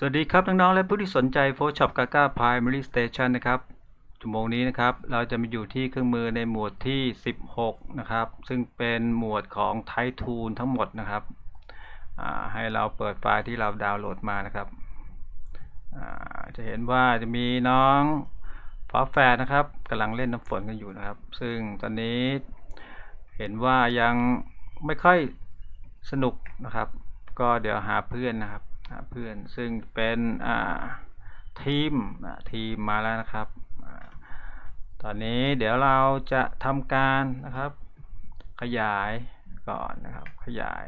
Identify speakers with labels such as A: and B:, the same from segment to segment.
A: สวัสดีครับน้องๆและผู้ที่สนใจ Photoshop Gaga Primary Station นะครับชั่วโมงนี้นะครับ เราจะมาอยู่ที่เครื่องมือในหมวดที่ 16 นะครับ ซึ่งเป็นหมวดของ Type Tool ทั้งหมดนะครับ ให้เราเปิดไฟล์ที่เราดาวน์โหลดมานะครับจะเห็นว่าจะมีน้องฝาแฝดนะครับกำลังเล่นน้ำฝนกันอยู่นะครับ ซึ่งตอนนี้เห็นว่ายังไม่ค่อยสนุกนะครับ ก็เดี๋ยวหาเพื่อนนะครับ เพื่อนซึ่งเป็นทีมทีมมาแล้วนะครับ ตอนนี้เดี๋ยวเราจะทำการนะครับ ขยายก่อนนะครับ ขยาย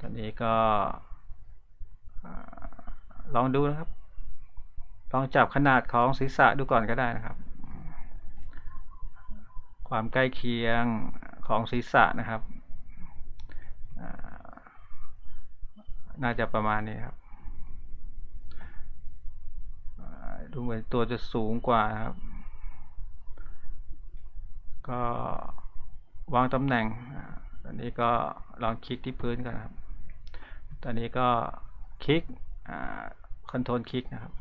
A: ตอนนี้ก็ลองดูนะครับ ลองจับขนาดของศีรษะดูก่อนก็ได้นะครับ ความใกล้เคียงของศีรษะนะครับอ่า น่าจะประมาณนี้ครับดูเหมือนตัวจะสูงกว่าครับ ก็วางตำแหน่ง ตอนนี้ก็ลองคลิกที่พื้นก่อนครับ ตอนนี้ก็คลิกคอนโทรลคลิกนะครับ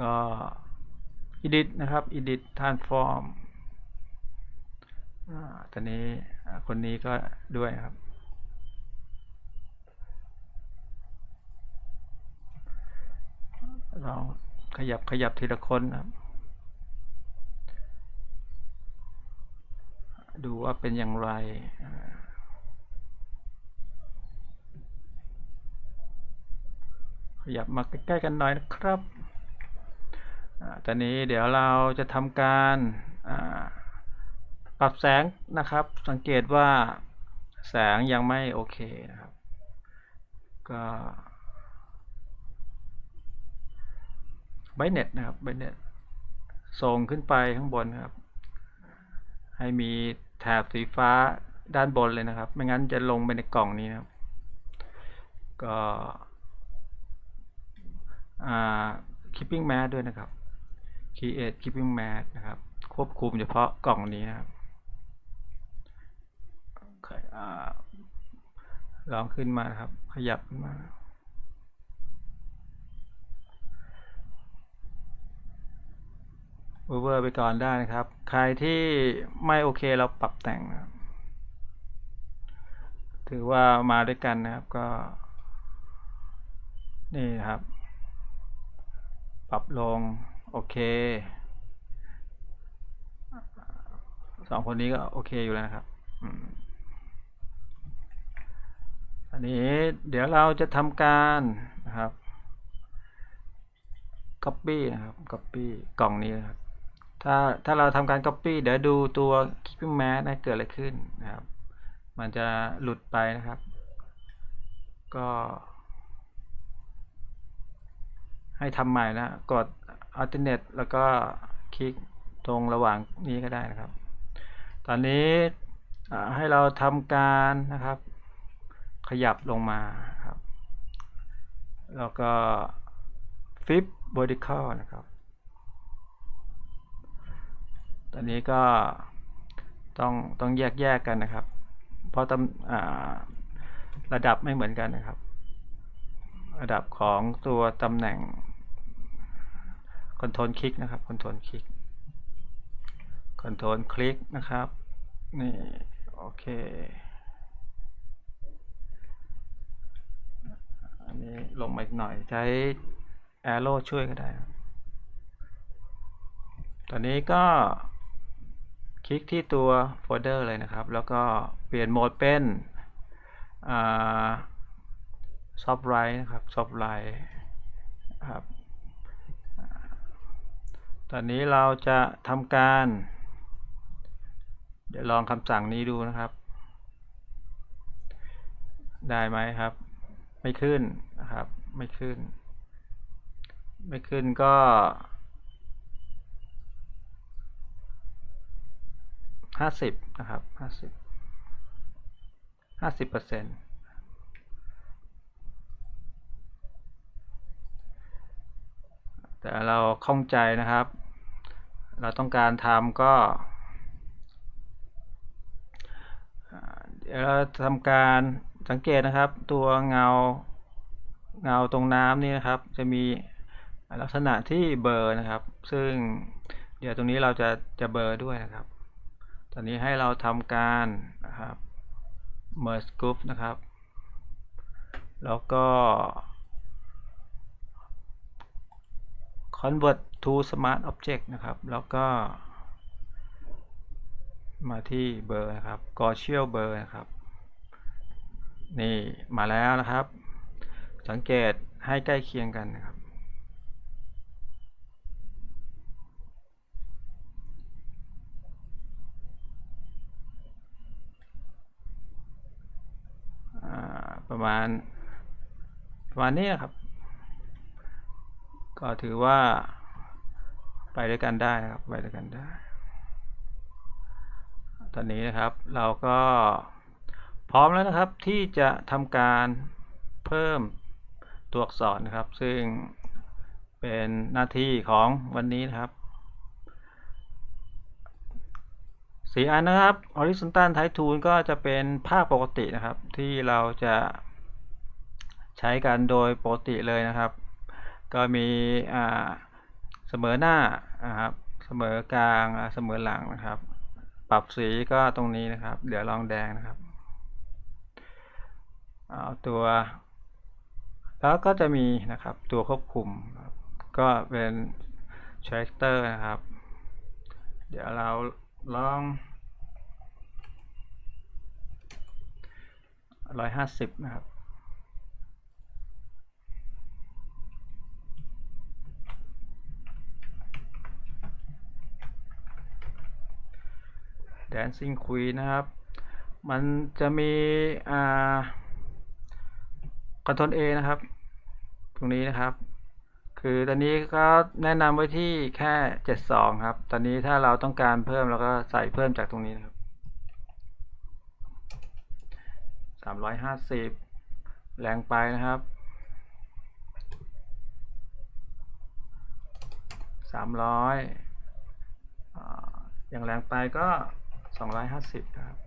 A: ก็ edit นะครับ edit transform ตอนนี้คนนี้ก็ด้วยครับ เราขยับขยับทีละคนนะครับดูว่าเป็นอย่างไรขยับมาใกล้ๆกันหน่อยนะครับอตอนนี้เดี๋ยวเราจะทำการปรับแสงนะครับ สังเกตว่าแสงยังไม่โอเคนะครับ ก็ ไบเน็ตนะครับไบเน็ตส่งขึ้นไปข้างบนครับ ให้มีแถบสีฟ้าด้านบนเลยนะครับ ไม่งั้นจะลงไปในกล่องนี้นะครับ ก็อ่า keeping mask ด้วยนะครับ create keeping mask นะครับ ควบคุมเฉพาะกล่องนี้นะครับอลองขึ้นมาครับ ขยับขึ้นมา เวอร์ไปก่อนได้นะครับ ใครที่ไม่โอเคเราปรับแต่งนะถือว่ามาด้วยกันนะครับก็ นี่นะครับ ปรับลง โอเคสองคนนี้ก็โอเคอยู่แล้วนะครับอันนี้เดี๋ยวเราจะทำการนะครับ copy นะครับ copy กล่องนี้นะครับ ถ้าถ้าเราทำการ copy เดี๋ยวดูตัว keeping mask นะเกิดอะไรขึ้นนะครับ มันจะหลุดไปนะครับ ก็ให้ทำใหม่นะ กด alternate แล้วก็คลิกตรงระหว่างนี้ก็ได้นะครับ ตอนนี้ให้เราทำการนะครับ ขยับลงมาครับ แล้วก็ flip vertical นะครับ ตอนนี้ก็ต้องต้องแยกแยกกันนะครับ เพราะตำระดับไม่เหมือนกันนะครับ ระดับของตัวตำแหน่งคอนโทรลคลิกนะครับคอนโทรลคลิกคอนโทรลคลิกนะครับ นี่ โอเค อันนี้ลงมาอีกหน่อยใช้ arrow ช่วยก็ได้ ตอนนี้ก็ ลิกที่ตัวโฟลเดอร์เลยนะครับ แล้วก็เปลี่ยนโหมดเป็นซอฟต์ไรท์นะครับซอฟต์ไรท์ครับตอนนี้เราจะทำการ เดี๋ยวลองคำสั่งนี้ดูนะครับ ได้ไหมครับ ไม่ขึ้นนะครับ ไม่ขึ้น ไม่ขึ้นก็ ห้าสิบนะครับห้าสิบห้าสิบเปอร์เซ็นต์แต่เราข้องใจนะครับ เราต้องการทำก็เดี๋ยวเราทำการสังเกตนะครับ ตัวเงาเงาตรงน้ำนี่นะครับ จะมีลักษณะที่เบอร์นะครับ ซึ่งเดี๋ยวตรงนี้เราจะจะเบอร์ด้วยนะครับ ตอนนี้ให้เราทำการนะครับ merge group นะครับ แล้วก็ convert to smart object นะครับ แล้วก็ มาที่เบอร์นะครับ Gaussian เบอร์นะครับ นี่มาแล้วนะครับ สังเกตให้ใกล้เคียงกันนะครับ อ่า ประมาณประมาณนี้นะครับ ก็ถือว่า ไปด้วยกันได้นะครับไปด้วยกันได้ ตอนนี้นะครับเราก็พร้อมแล้วนะครับที่จะทำการเพิ่มตัวอักษรนะครับ ซึ่งเป็นหน้าที่ของวันนี้นะครับ สีอันนะครับ horizontal type tool ก็จะเป็นภาพปกตินะครับ ที่เราจะใช้กันโดยปกติเลยนะครับ ก็มีเสมอหน้านะครับเสมอกลางเสมอหลังนะครับ ปรับสีก็ตรงนี้นะครับ เดี๋ยวลองแดงนะครับเอาตัว แล้วก็จะมีนะครับตัวควบคุม ก็เป็น character นะครับ เดี๋ยวเรา ลองร้อยห้าสิบนะครับ Dancing Queen นะครับ มันจะมีอ่า Ctrl A นะครับ ตรงนี้นะครับ คือตอนนี้ก็แนะนำไว้ที่แค่72ครับ ตอนนี้ถ้าเราต้องการเพิ่มเราก็ใส่เพิ่มจากตรงนี้นะครับ350แรงไปนะครับ300อยอย่างแรงไปก็250นะครับ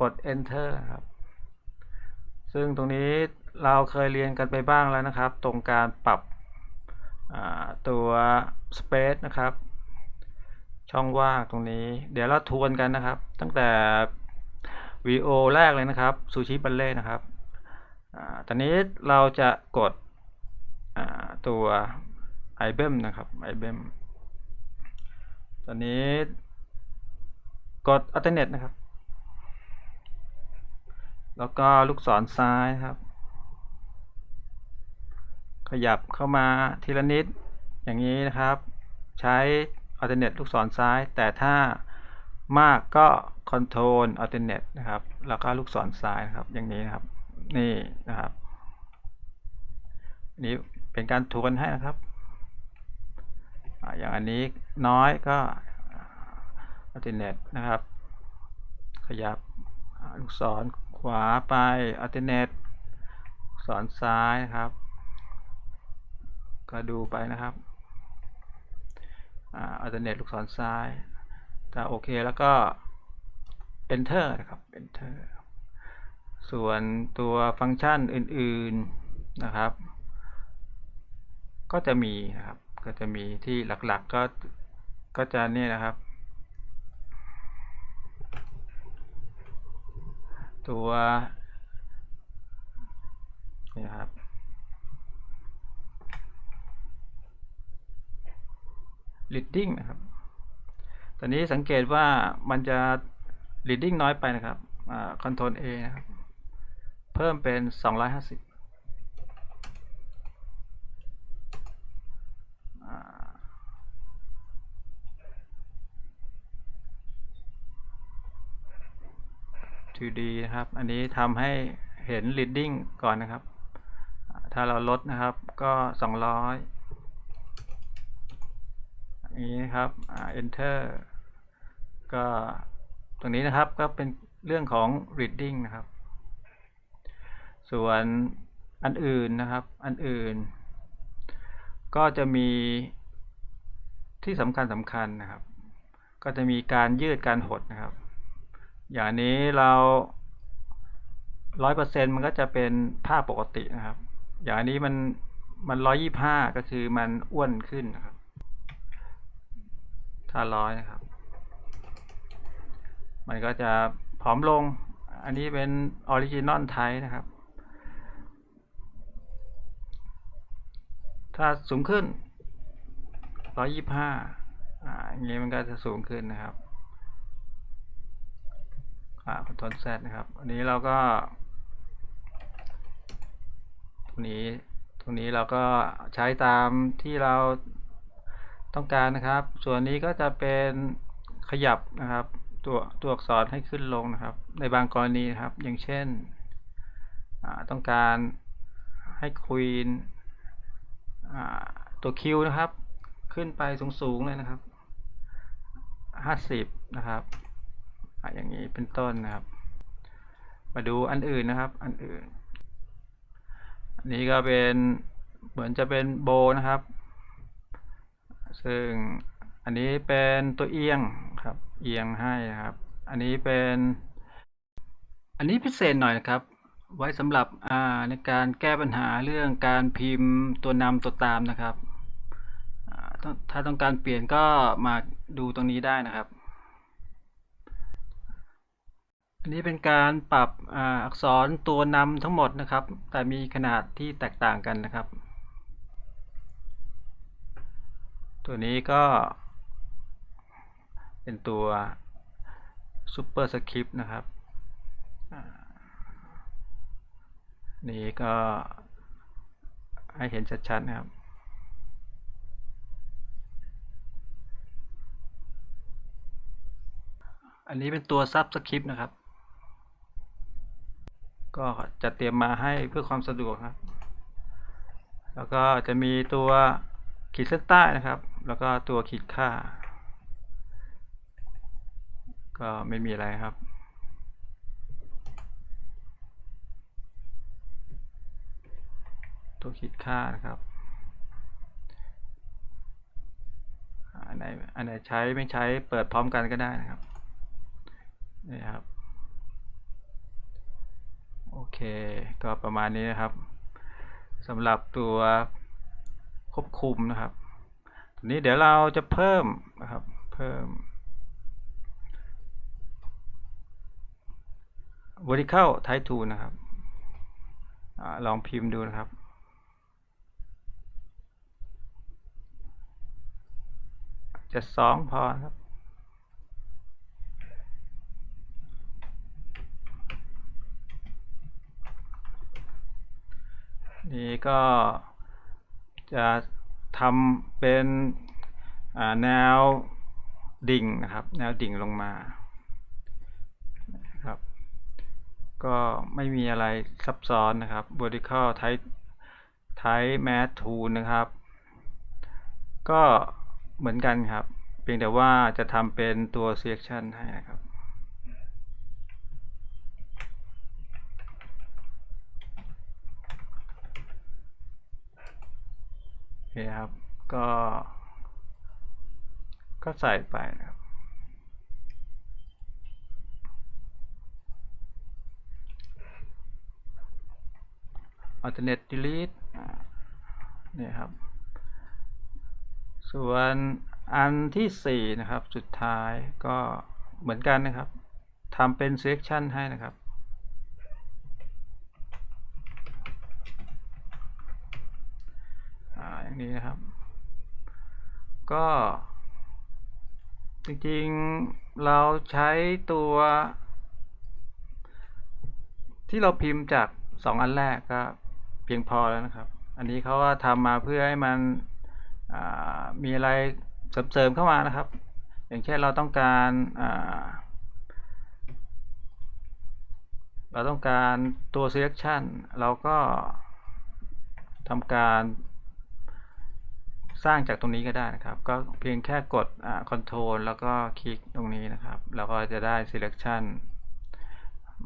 A: กด enter ครับ ซึ่งตรงนี้เราเคยเรียนกันไปบ้างแล้วนะครับ ตรงการปรับตัว space นะครับ ช่องว่างตรงนี้ เดี๋ยวเราทวนกันนะครับ ตั้งแต่วีโอแรกเลยนะครับซูชิบัลเล่นะครับตอนนี้เราจะกดตัว i b e m นะครับ i b e m ตอนนี้กด alternate นะครับ แล้วก็ลูกศรซ้ายครับ ขยับเข้ามาทีละนิดอย่างนี้นะครับ ใช้ alternate ลูกศรซ้าย แต่ถ้ามากก็ control alternate นะครับ แล้วก็ลูกศรซ้ายนะครับ อย่างนี้นะครับ นี่นะครับ นี้เป็นการทวนให้นะครับอย่างอันนี้น้อยก็ alternate นะครับ ขยับลูกศร ขวาไป alternate สอนซ้ายครับ ก็ดูไปนะครับอ่า alternate ลูกศรซ้าย ถ้าโอเคแล้วก็ enter นะครับ enter ส่วนตัวฟังก์ชันอื่นๆนะครับ ก็จะมีนะครับ ก็จะมีที่หลักๆก็ก็จะนี่นะครับ ตัวนี่ครับ leading นะครับ ตอนนี้สังเกตว่ามันจะ leading น้อยไปนะครับ Ctrl A นะครับ เพิ่มเป็น 250 2D นะครับ อันนี้ทำให้เห็น leading ก่อนนะครับ ถ้าเราลดนะครับก็ 200นี้นะครับ enter ก็ตรงนี้นะครับก็เป็นเรื่องของ reading นะครับ ส่วนอันอื่นนะครับ อันอื่น ก็จะมีที่สำคัญสำคัญนะครับ ก็จะมีการยืดการหดนะครับ อย่างนี้เราร้อยเปอร์เซ็นมันก็จะเป็นภาพปกตินะครับ อย่างนี้มันมันร้อยยี่ห้าก็คือมันอ้วนขึ้นนะครับ ถ้าร้อยนะครับ มันก็จะผอมลง อันนี้เป็นออริจินอลไทนะครับ ถ้าสูงขึ้นร้อยยี่ห้าอ่าอย่างนี้มันก็จะสูงขึ้นนะครับ อ่าคอนโทรลแซนะครับ อันนี้เราก็ ตรงนี้ ตรงนี้เราก็ใช้ตามที่เราต้องการนะครับ ส่วนนี้ก็จะเป็นขยับนะครับ ตัวตัวอักษรให้ขึ้นลงนะครับ ในบางกรณีนะครับ อย่างเช่น ต้องการให้ควีนตัวคิวนะครับ ขึ้นไปสูงๆเลยนะครับห้าสิบนะครับ อย่างนี้เป็นต้นนะครับ มาดูอันอื่นนะครับ อันอื่น อันนี้ก็เป็นเหมือนจะเป็นโบนะครับ ซึ่งอันนี้เป็นตัวเอียงครับ เอียงให้นะครับ อันนี้เป็น อันนี้พิเศษหน่อยนะครับ ไว้สำหรับในการแก้ปัญหาเรื่องการพิมพ์ตัวนำตัวตามนะครับถ้าต้องการเปลี่ยนก็มาดูตรงนี้ได้นะครับ อันนี้เป็นการปรับอักษรตัวนำทั้งหมดนะครับ แต่มีขนาดที่แตกต่างกันนะครับ ตัวนี้ก็ เป็นตัว Super Script นะครับนี่ก็ให้เห็นชัดๆนะครับอันนี้เป็นตัวซับสคริปต์นะครับ ก็จะเตรียมมาให้เพื่อความสะดวกครับ แล้วก็จะมีตัวขีดเส้นใต้นะครับ แล้วก็ตัวขีดค่า ก็ไม่มีอะไรครับตัวขีดค่านะครับ อันไหนอันไหนใช้ไม่ใช้เปิดพร้อมกันก็ได้นะครับ นี่ครับ เค ก็ประมาณนี้นะครับสำหรับตัวควบคุมนะครับทีนี้เดี๋ยวเราจะเพิ่มนะครับ เพิ่ม vertical type 2นะครับอลองพิมพ์ดูนะครับจะสองพอครับ นี่ก็จะทำเป็นแนวดิ่งนะครับ แนวดิ่งลงมาครับ ก็ไม่มีอะไรซับซ้อนนะครับ vertical type type math tool นะครับ ก็เหมือนกันครับ เพียงแต่ว่าจะทำเป็นตัว selection ให้นะครับ เคครับ ก็ ก็ใส่ไปนะครับ alternate delete นี่ครับ ส่วนอันที่ 4 นะครับ สุดท้ายก็เหมือนกันนะครับทำเป็น selection ให้นะครับ อย่างนี้นะครับ ก็ จริงๆเราใช้ตัว ที่เราพิมพ์จาก2อันแรกก็เพียงพอแล้วนะครับ อันนี้เขาก็ทำมาเพื่อให้มันมีอะไรเสริมๆเข้ามานะครับ อย่างเช่นเราต้องการเราต้องการตัว selection เราก็ทำการ สร้างจากตรงนี้ก็ได้นะครับ ก็เพียงแค่กด Ctrl แล้วก็คลิกตรงนี้นะครับเราก็จะได้ selection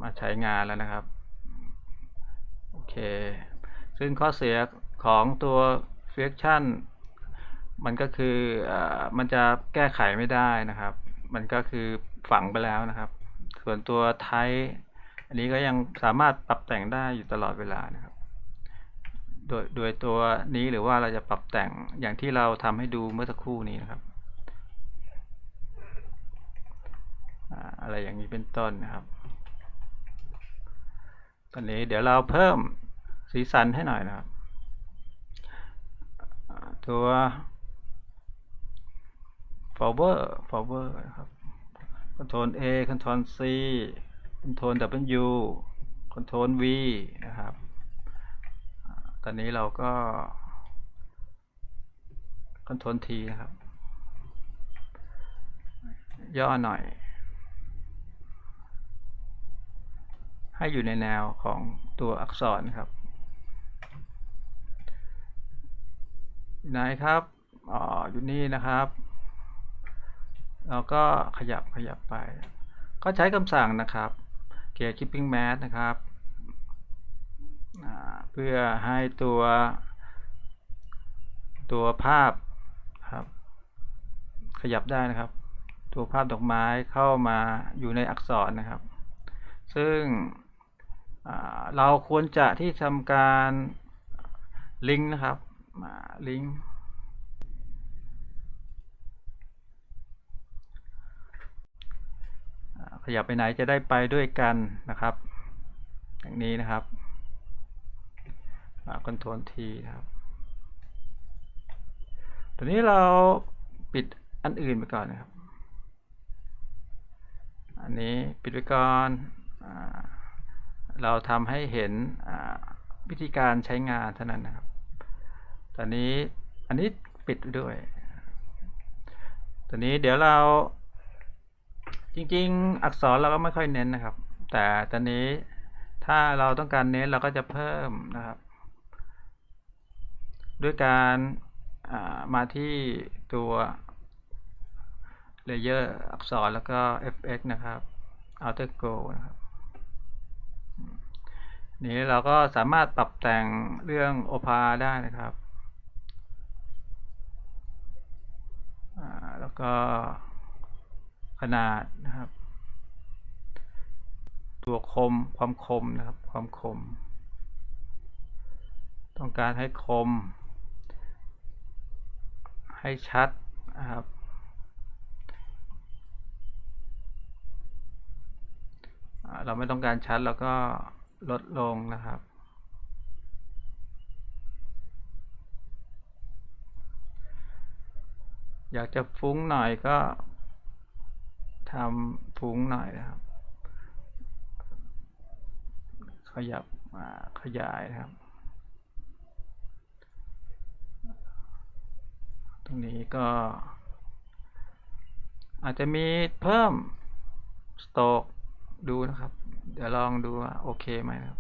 A: มาใช้งานแล้วนะครับ โอเค ซึ่งข้อเสียของตัว selection มันก็คืออมันจะแก้ไขไม่ได้นะครับ มันก็คือฝังไปแล้วนะครับ ส่วนตัว type อันนี้ก็ยังสามารถปรับแต่งได้อยู่ตลอดเวลานะครับ โดยโดยตัวนี้หรือว่าเราจะปรับแต่งอย่างที่เราทำให้ดูเมื่อสักครู่นี้นะครับ อะไรอย่างนี้เป็นต้นนะครับ ตอนนี้เดี๋ยวเราเพิ่มสีสันให้หน่อยนะครับ ตัว forward forward นะครับ control A control C control W control V นะครับ ตอนนี้เราก็ control T นะครับ ย่อหน่อย ให้อยู่ในแนวของตัวอักษรครับอยู่ไหนครับอ๋ออยู่นี่นะครับเราก็ขยับขยับไป ก็ใช้คำสั่งนะครับ เกียร์ keeping mat นะครับ เพื่อให้ตัวตัวภาพครับ ขยับได้นะครับ ตัวภาพดอกไม้เข้ามาอยู่ในอักษรนะครับ ซึ่งเราควรจะที่ทำการลิงก์นะครับมาลิงก์ขยับไปไหนจะได้ไปด้วยกันนะครับ อย่างนี้นะครับ คอนโทรลทีนะครับตอนนี้เราปิดอันอื่นไปก่อนนะครับ อันนี้ปิดไว้ก่อนอเราทำให้เห็นวิธีการใช้งานเท่านั้นนะครับ ตอนนี้อันนี้ปิดด้วย ตอนนี้เดี๋ยวเราจริงๆ อักษรเราก็ไม่ค่อยเน้นนะครับ แต่ตอนนี้ถ้าเราต้องการเน้นเราก็จะเพิ่มนะครับ ด้วยการามาที่ตัว Layer อักษรแล้วก็ FX นะครับ Outer Go นะครับนี้เราก็สามารถปรับแต่งเรื่อง OPA ได้นะครับ แล้วก็ขนาดนะครับ ตัวคมความคมนะครับ ความคม ต้องการให้คม ให้ชัดนะครับเราไม่ต้องการชัดแล้วก็ลดลงนะครับ อยากจะฟุ้งหน่อยก็ทำฟุ้งหน่อยนะครับ ขยับมาขยายนะครับ ต รงนี้ก็ อาจจะมีเพิ่มสโตกดูนะครับ เดี๋ยวลองดูว่าโอเคไหมครับ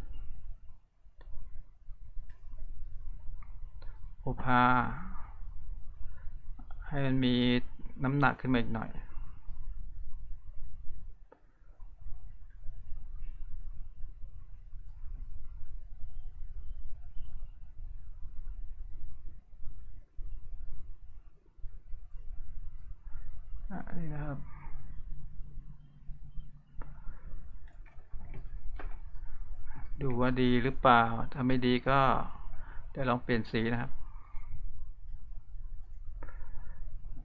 A: โอภาให้มันมีน้ำหนักขึ้นมาอีกหน่อย อะนี่นะครับ ดูว่าดีหรือเปล่า ถ้าไม่ดีก็เดี๋ยวลองเปลี่ยนสีนะครับ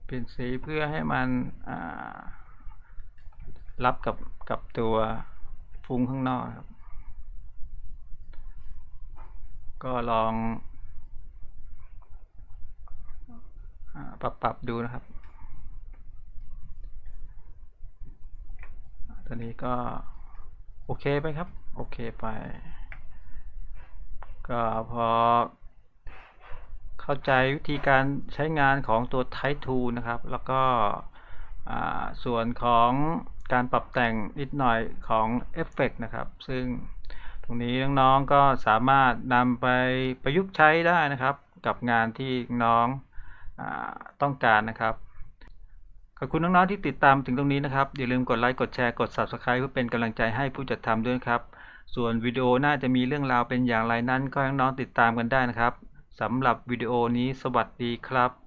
A: เปลี่ยนสีเพื่อให้มันรับกับกับตัวฟุ้งข้างนอกครับ ก็ลองอปรับปรับดูนะครับ ตอนนี้ก็โอเคไปครับ โอเคไป ก็พอ เข้าใจวิธีการใช้งานของตัว Type 2 นะครับ แล้วก็ส่วนของการปรับแต่งนิดหน่อยของเอฟเฟกนะครับ ซึ่งตรงนี้น้องๆก็สามารถนำไปประยุกต์ใช้ได้นะครับ กับงานที่น้องอต้องการนะครับขอบคุณน้องๆที่ติดตามถึงตรงนี้นะครับ อย่าลืมกดไลค์กดแชร์กด Subscribe เพื่อเป็นกำลังใจให้ผู้จัดทำด้วยนะครับ ส่วนวิดีโอน่าจะมีเรื่องราวเป็นอย่างไรนั้นก็ให้น้องติดตามกันได้นะครับสำหรับวิดีโอนี้สวัสดีครับ